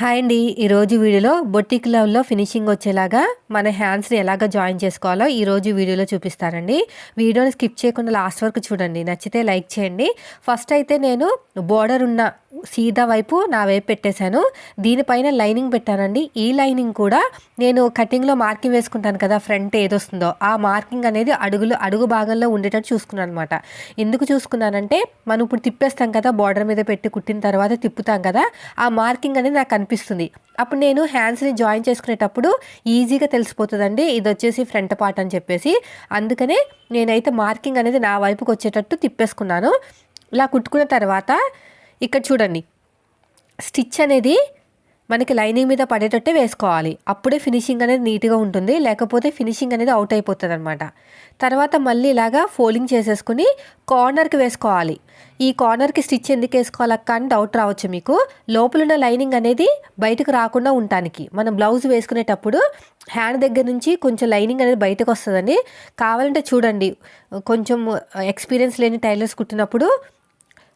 Hi అండి. ఈరోజు వీడియోలో బొటిక్ లవ్లో ఫినిషింగ్ వచ్చేలాగా మన హ్యాండ్స్ని ఎలాగ జాయిన్ చేసుకోవాలో ఈరోజు వీడియోలో చూపిస్తానండి. వీడియోని స్కిప్ చేయకుండా లాస్ట్ వరకు చూడండి. నచ్చితే లైక్ చేయండి. ఫస్ట్ అయితే నేను బోర్డర్ ఉన్న సీదా వైపు నా వైపు పెట్టేశాను. దీనిపైన లైనింగ్ పెట్టానండి. ఈ లైనింగ్ కూడా నేను కటింగ్లో మార్కింగ్ వేసుకుంటాను కదా ఫ్రంట్ ఏదొస్తుందో ఆ మార్కింగ్ అనేది అడుగులు అడుగు భాగంలో ఉండేటట్టు చూసుకున్నాను అనమాట ఎందుకు చూసుకున్నానంటే మనం ఇప్పుడు తిప్పేస్తాం కదా బోర్డర్ మీద పెట్టి కుట్టిన తర్వాత తిప్పుతాం కదా ఆ మార్కింగ్ అనేది నాకు కనిపిస్తుంది అప్పుడు నేను హ్యాండ్స్ని జాయిన్ చేసుకునేటప్పుడు ఈజీగా తెలిసిపోతుందండి. ఇది వచ్చేసి ఫ్రంట్ పార్ట్ అని చెప్పేసి. అందుకనే నేనైతే మార్కింగ్ అనేది నా వైపుకి వచ్చేటట్టు తిప్పేసుకున్నాను. ఇలా కుట్టుకున్న తర్వాత ఇక్కడ చూడండి. స్టిచ్ అనేది మనకి లైనింగ్ మీద పడేటట్టే వేసుకోవాలి. అప్పుడే ఫినిషింగ్ అనేది నీట్గా ఉంటుంది. లేకపోతే ఫినిషింగ్ అనేది అవుట్ అయిపోతుంది అనమాట తర్వాత మళ్ళీ ఇలాగా ఫోల్డింగ్ చేసేసుకుని కార్నర్కి వేసుకోవాలి. ఈ కార్నర్కి స్టిచ్ ఎందుకు వేసుకోవాలక్క అని డౌట్ రావచ్చు మీకు. లోపల ఉన్న లైనింగ్ అనేది బయటకు రాకుండా ఉండటానికి. మనం బ్లౌజ్ వేసుకునేటప్పుడు హ్యాండ్ దగ్గర నుంచి కొంచెం లైనింగ్ అనేది బయటకు వస్తుందండి కావాలంటే చూడండి. కొంచెం ఎక్స్పీరియన్స్ లేని టైలర్స్ కుట్టినప్పుడు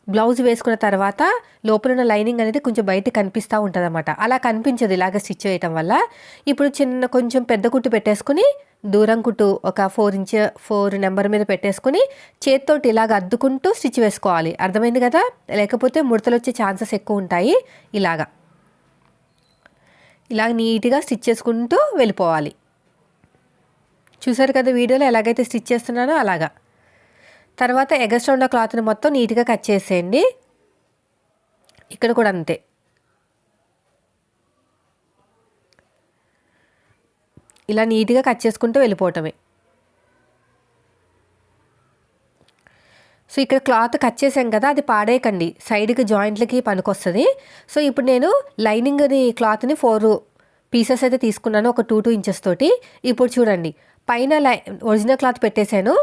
బ్లౌజ్ వేసుకున్న తర్వాత లోపల ఉన్న లైనింగ్ అనేది కొంచెం బయట కనిపిస్తూ ఉంటుంది అనమాట అలా కనిపించదు ఇలాగ స్టిచ్ చేయటం వల్ల. ఇప్పుడు చిన్న కొంచెం పెద్ద కుట్టు పెట్టేసుకుని దూరం కుట్టు ఒక ఫోర్ ఇంచ్ ఫోర్ నెంబర్ మీద పెట్టేసుకుని చేత్తోటి ఇలాగ అద్దుకుంటూ స్టిచ్ వేసుకోవాలి. అర్థమైంది కదా? లేకపోతే ముడతలు వచ్చే ఛాన్సెస్ ఎక్కువ ఉంటాయి. ఇలాగా. ఇలాగ నీట్గా స్టిచ్ చేసుకుంటూ వెళ్ళిపోవాలి. చూసారు కదా వీడియోలో ఎలాగైతే స్టిచ్ చేస్తున్నానో అలాగా. తర్వాత ఎగస్ట్రా ఉన్న క్లాత్ని మొత్తం నీట్గా కట్ చేసేయండి. ఇక్కడ కూడా అంతే. ఇలా నీట్గా కట్ చేసుకుంటూ వెళ్ళిపోవటమే. సో ఇక్కడ క్లాత్ కట్ చేసాం కదా అది పాడేయకండి. సైడ్కి జాయింట్లకి పనికొస్తుంది. సో ఇప్పుడు నేను లైనింగ్ని క్లాత్ని ఫోర్ పీసెస్ అయితే తీసుకున్నాను ఒక టూ టూ ఇంచెస్ తోటి. ఇప్పుడు చూడండి పైన లై ఒరిజినల్ క్లాత్ పెట్టేశాను.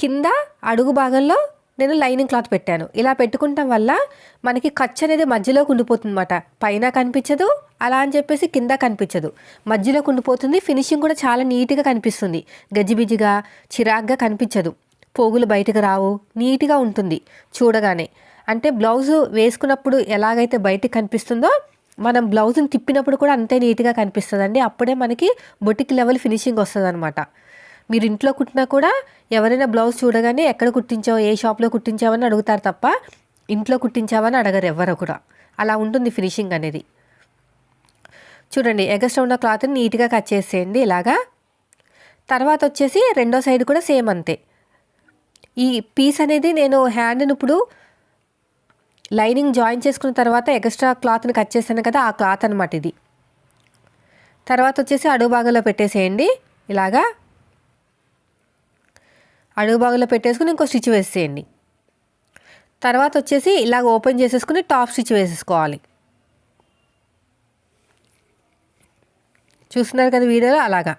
కింద అడుగు భాగంలో నేను లైనింగ్ క్లాత్ పెట్టాను. ఇలా పెట్టుకుంటాం వల్ల మనకి ఖర్చు అనేది మధ్యలోకి ఉండిపోతుందన్నమాట. పైన కనిపించదు అలా అని చెప్పేసి కింద కనిపించదు. మధ్యలో ఉండిపోతుంది ఫినిషింగ్ కూడా చాలా నీట్గా కనిపిస్తుంది. గజిబిజిగా చిరాగ్గా కనిపించదు. పోగులు బయటకు రావు నీట్గా ఉంటుంది చూడగానే. అంటే బ్లౌజ్ వేసుకున్నప్పుడు ఎలాగైతే బయటకు కనిపిస్తుందో మనం బ్లౌజ్ని తిప్పినప్పుడు కూడా అంతే నీట్గా కనిపిస్తుందండి. అప్పుడే మనకి బొటిక్ లెవెల్ ఫినిషింగ్ వస్తుంది అనమాట మీరు ఇంట్లో కుట్టినా కూడా ఎవరైనా బ్లౌజ్ చూడగానే ఎక్కడ కుట్టించావు ఏ షాప్లో కుట్టించావని అడుగుతారు తప్ప ఇంట్లో కుట్టించావని అడగరు ఎవరు కూడా. అలా ఉంటుంది ఫినిషింగ్ అనేది. చూడండి ఎగస్ట్రా ఉన్న క్లాత్ని నీట్గా కట్ చేసేయండి ఇలాగా. తర్వాత వచ్చేసి రెండో సైడ్ కూడా సేమ్ అంతే. ఈ పీస్ అనేది నేను హ్యాండ్ని ఇప్పుడు లైనింగ్ జాయిన్ చేసుకున్న తర్వాత ఎక్స్ట్రా క్లాత్ని కట్ చేశాను కదా ఆ క్లాత్ అనమాట ఇది. తర్వాత వచ్చేసి అడుగు భాగంలో పెట్టేసేయండి ఇలాగా. అడుగు భాగంలో పెట్టేసుకుని ఇంకో స్టిచ్ వేసేయండి. తర్వాత వచ్చేసి ఇలాగ ఓపెన్ చేసేసుకుని టాప్ స్టిచ్ వేసేసుకోవాలి. చూస్తున్నారు కదా వీడియోలో అలాగా.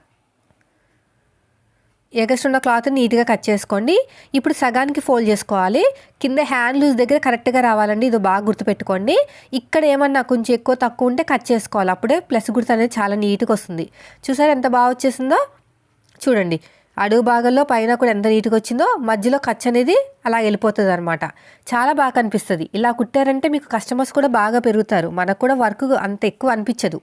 ఎగస్ట్రున్న క్లాత్ నీట్గా కట్ చేసుకోండి. ఇప్పుడు సగానికి ఫోల్డ్ చేసుకోవాలి. కింద హ్యాండ్ లూజ్ దగ్గర కరెక్ట్గా రావాలండి. ఇది బాగా గుర్తుపెట్టుకోండి. ఇక్కడ ఏమన్నా కొంచెం ఎక్కువ తక్కువ ఉంటే కట్ చేసుకోవాలి. అప్పుడే ప్లస్ గుర్తు అనేది చాలా నీట్గా వస్తుంది. చూసారు ఎంత బాగా వచ్చేసిందో? చూడండి. అడుగు భాగంలో పైన కూడా ఎంత నీట్గా వచ్చిందో మధ్యలో ఖర్చు అనేది అలా వెళ్ళిపోతుంది అనమాట చాలా బాగా కనిపిస్తుంది ఇలా కుట్టారంటే మీకు కస్టమర్స్ కూడా బాగా పెరుగుతారు. మనకు కూడా వర్క్ అంత ఎక్కువ అనిపించదు.